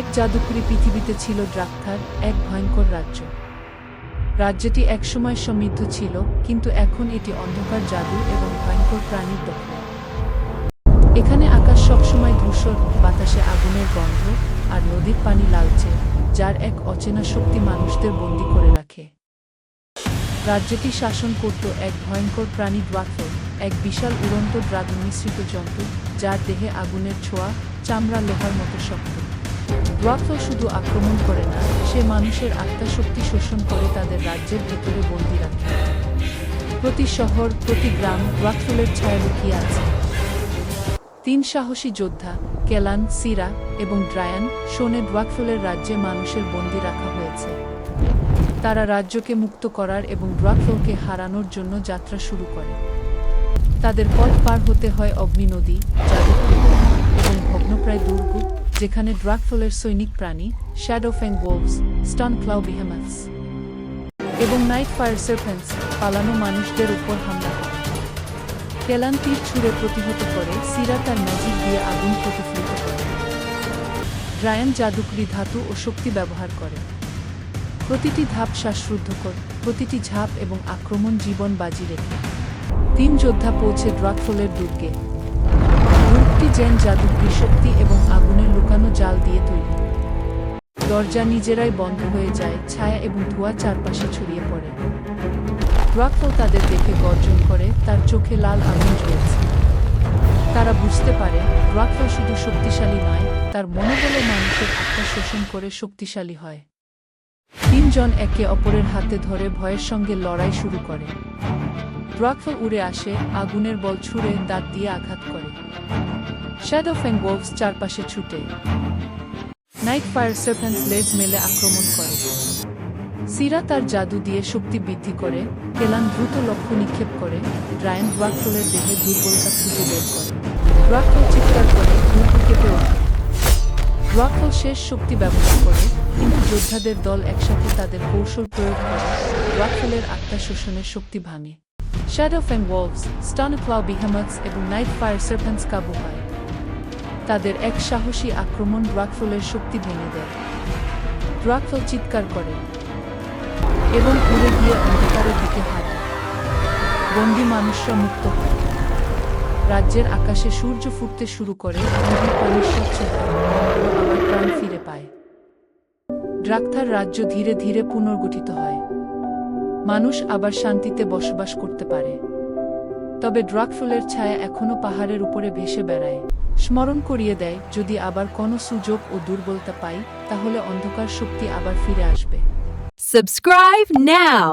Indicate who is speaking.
Speaker 1: এক জাদুকরী পৃথিবীতে ছিল ড্রাকথার এক ভয়ঙ্কর রাজ্য। রাজ্যটি একসময় সমৃদ্ধ ছিল, কিন্তু এখন এটি অন্ধকার জাদু এবং ভয়ঙ্কর প্রাণীর দখলে। এখানে আকাশ সবসময় ধূসর, বাতাসে আগুনের গন্ধ আর নদীর পানি লালচে, যার এক অচেনা শক্তি মানুষদের বন্দী করে রাখে। রাজ্যটি শাসন করত এক ভয়ঙ্কর প্রাণী ড্রাকল এক বিশাল উড়ন্ত ড্রাগন মিশ্রিত জন্তু যার দেহে আগুনের ছোঁয়া, চামড়া লোহার মতো শক্ত। ড্রাকল শুধু আক্রমণ করে না, সে মানুষের আত্মাশক্তি শোষণ করে তাদের রাজ্যের ভেতরে বন্দী রাখে। প্রতি শহর, প্রতি গ্রাম ড্রাকলের ছায়া লুকিয়ে আছে। তিন সাহসী যোদ্ধা, কেলান, সিরা এবং ড্রায়ান শোনে ড্রাকফলের রাজ্যে মানুষের বন্দী রাখা হয়েছে। তারা রাজ্যকে মুক্ত করার এবং ড্রাকফলকে হারানোর জন্য যাত্রা শুরু করে। তাদের পথ পার হতে হয় অগ্নি নদী জাদুপুর এবং ভগ্নপ্রায় দুর্গ যেখানে ড্রাকফলের সৈনিক প্রাণী শ্যাডো ফ্যাং ওলভস স্টন ক্লাউ বিহেমাস এবং নাইট ফায়ার সার্পেন্টস পালানো মানুষদের উপর হামলা করে কেলান তীর ছুঁড়ে প্রতিহত করে সিরা তার ম্যাজিক দিয়ে আগুন প্রতিফলিত করে। ড্রায়ান জাদুকরি ধাতু ও শক্তি ব্যবহার করে। প্রতিটি ধাপ শ্বাসরুদ্ধকর প্রতিটি ঝাপ এবং আক্রমণ জীবন বাজি রেখে। তিন যোদ্ধা পৌঁছে ড্রাকফলের দুর্গে। দুর্গটি জেন জাদুকরি শক্তি এবং আগুনের লুকানো জাল দিয়ে তৈরি। দরজা নিজেরাই বন্ধ হয়ে যায়, ছায়া এবং ধোঁয়া চারপাশে ছড়িয়ে পড়ে। ড্রাকফল তাদের দেখে গর্জন করে, তার চোখে লাল আগুন জ্বলছে। তারা বুঝতে পারে ড্রাকফল শুধু শক্তিশালী নয়, তার মনোবলে মানুষের আত্মা শোষণ করে শক্তিশালী হয়। তিনজন একে অপরের হাতে ধরে ভয়ের সঙ্গে লড়াই শুরু করে। ড্রাকফল উড়ে আসে, আগুনের বল ছুঁড়ে দাঁত দিয়ে আঘাত করে। শ্যাডো ফ্যাং ওলভস চারপাশে ছুটে। নাইট ফায়ার সার্পেন্টস লেজ মেলে আক্রমণ করে। সিরা তার জাদু দিয়ে শক্তি বৃদ্ধি করে, কেলান দ্রুত লক্ষ্য নিক্ষেপ করে ড্রায়ন ড্রাকফলের দেহে দুর্বলতা খুঁজে বের করে। ড্রাকফল চিৎকার করে দুর্গ কেঁপে ওঠে। ড্রাকফল শেষ শক্তি ব্যবহার করে, কিন্তু যোদ্ধাদের দল একসাথে তাদের কৌশল প্রয়োগ করে ড্রাকফলের আত্মা শোষণের শক্তি ভাঙে। শ্যাডো ফ্যাং ওলভস স্টানক্লাউ বিহামাক্স এবং নাইট ফায়ার সার্পেন্টস কাবু হয়। তাদের এক সাহসী আক্রমণ ড্রাকফলের শক্তি ভেঙে দেয়। ড্রাকফল চিৎকার করে এবং উড়ে গিয়ে অন্ধকারের দিকে হারায়। বন্দি মানুষরা মুক্ত হয়। রাজ্যের আকাশে সূর্য ফুটতে শুরু করে নদীর পানি স্বচ্ছ আবার প্রাণ ফিরে পায়। ড্রাকথার রাজ্য ধীরে ধীরে পুনর্গঠিত হয়। মানুষ আবার শান্তিতে বসবাস করতে পারে। তবে ড্রাগফুলের ছায়া এখনও পাহাড়ের উপরে ভেসে বেড়ায়। স্মরণ করিয়ে দেয়, যদি আবার কোনো সুযোগ ও দুর্বলতা পাই, তাহলে অন্ধকার শক্তি আবার ফিরে আসবে।
Speaker 2: Subscribe now!